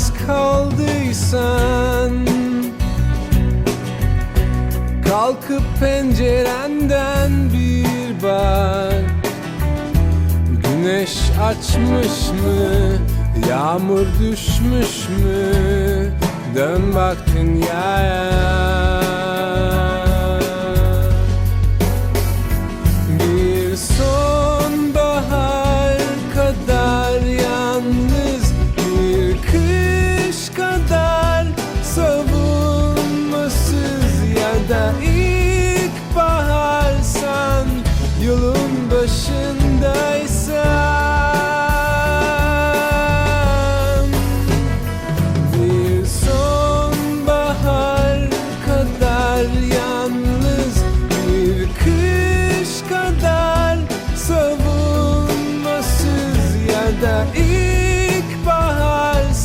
yalnız kaldıysan Kalkıp pencerenden bir bak Güneş açmış mı? Yağmur düşmüş mü? Dön bak dünyaya da ilk baharsan Yolun başındaysan. Bir sonbahar kadar yalnız Bir kış kadar savunmasız ya da